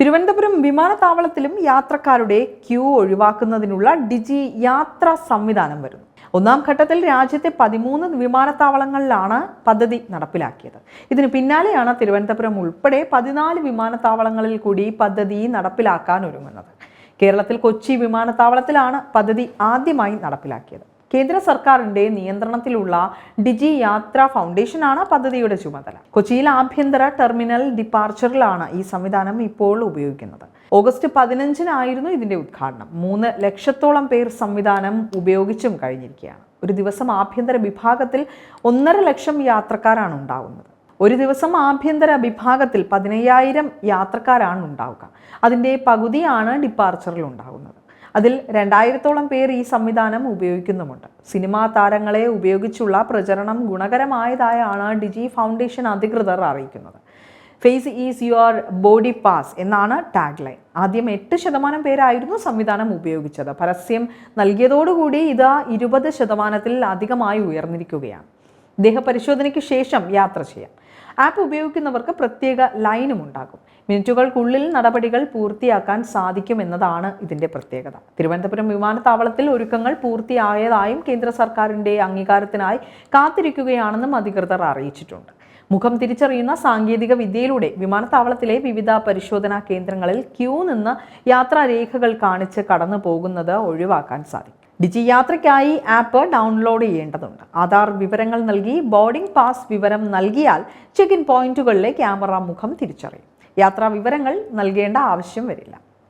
തിരുവനന്തപുരം വിമാനത്താവളത്തിലും യാത്രക്കാരുടെ ക്യൂ ഒഴിവാക്കുന്നതിനുള്ള ഡിജി യാത്രാ സംവിധാനം വരുന്നു. ഒന്നാം ഘട്ടത്തിൽ രാജ്യത്തെ പതിമൂന്ന് വിമാനത്താവളങ്ങളിലാണ് പദ്ധതി നടപ്പിലാക്കിയത്. ഇതിന് പിന്നാലെയാണ് തിരുവനന്തപുരം ഉൾപ്പെടെ പതിനാല് വിമാനത്താവളങ്ങളിൽ കൂടി പദ്ധതി നടപ്പിലാക്കാൻ ഒരുങ്ങുന്നത്. കേരളത്തിൽ കൊച്ചി വിമാനത്താവളത്തിലാണ് പദ്ധതി ആദ്യമായി നടപ്പിലാക്കിയത്. കേന്ദ്ര സർക്കാരിന്റെ നിയന്ത്രണത്തിലുള്ള ഡിജി യാത്ര ഫൗണ്ടേഷനാണ് പദ്ധതിയുടെ ചുമതല. കൊച്ചിയിൽ ആഭ്യന്തര ടെർമിനൽ ഡിപ്പാർച്ചറിലാണ് ഈ സംവിധാനം ഇപ്പോൾ ഉപയോഗിക്കുന്നത്. ഓഗസ്റ്റ് പതിനഞ്ചിനായിരുന്നു ഇതിന്റെ ഉദ്ഘാടനം. മൂന്ന് ലക്ഷത്തോളം പേർ സംവിധാനം ഉപയോഗിച്ചും കഴിഞ്ഞിരിക്കുകയാണ്. ഒരു ദിവസം ആഭ്യന്തര വിഭാഗത്തിൽ ഒന്നര ലക്ഷം യാത്രക്കാരാണ് ഉണ്ടാകുന്നത് ഒരു ദിവസം ആഭ്യന്തര വിഭാഗത്തിൽ പതിനയ്യായിരം യാത്രക്കാരാണ് ഉണ്ടാവുക. അതിന്റെ പകുതിയാണ് ഡിപ്പാർച്ചറിൽ ഉണ്ടാകുന്നത് അതിൽ രണ്ടായിരത്തോളം പേർ ഈ സംവിധാനം ഉപയോഗിക്കുന്നുമുണ്ട്. സിനിമാ താരങ്ങളെ ഉപയോഗിച്ചുള്ള പ്രചരണം ഗുണകരമായതായാണ് ഡിജി ഫൗണ്ടേഷൻ അധികൃതർ അറിയിക്കുന്നത്. Face is your body pass എന്നാണ് ടാഗ് ലൈൻ ആദ്യം എട്ട് ശതമാനം പേരായിരുന്നു സംവിധാനം ഉപയോഗിച്ചത്. പരസ്യം നൽകിയതോടുകൂടി ഇത് ഇരുപത് ശതമാനത്തിൽ അധികമായി ഉയർന്നിരിക്കുകയാണ്. ദേഹപരിശോധനയ്ക്ക് ശേഷം യാത്ര ചെയ്യാം. ആപ്പ് ഉപയോഗിക്കുന്നവർക്ക് പ്രത്യേക ലൈനും ഉണ്ടാകും. മിനിറ്റുകൾക്കുള്ളിൽ നടപടികൾ പൂർത്തിയാക്കാൻ സാധിക്കുമെന്നതാണ് ഇതിന്റെ പ്രത്യേകത. തിരുവനന്തപുരം വിമാനത്താവളത്തിൽ ഒരുക്കങ്ങൾ പൂർത്തിയായതായും കേന്ദ്ര സർക്കാരിന്റെ അംഗീകാരത്തിനായി കാത്തിരിക്കുകയാണെന്നും അധികൃതർ അറിയിച്ചിട്ടുണ്ട്. മുഖം തിരിച്ചറിയുന്ന സാങ്കേതിക വിദ്യയിലൂടെ വിമാനത്താവളത്തിലെ വിവിധ പരിശോധനാ കേന്ദ്രങ്ങളിൽ ക്യൂ നിന്ന് യാത്രാരേഖകൾ കാണിച്ച് കടന്നു പോകുന്നത് ഒഴിവാക്കാൻ സാധിക്കും. ഡിജി യാത്രയ്ക്കായി ആപ്പ് ഡൗൺലോഡ് ചെയ്യേണ്ടതുണ്ട്. ആധാർ വിവരങ്ങൾ നൽകി ബോർഡിംഗ് പാസ് വിവരം നൽകിയാൽ ചെക്ക് ഇൻ പോയിന്റുകളിലെ ക്യാമറ മുഖം തിരിച്ചറിയും. യാത്രാ വിവരങ്ങൾ നൽകേണ്ട ആവശ്യം വരില്ല.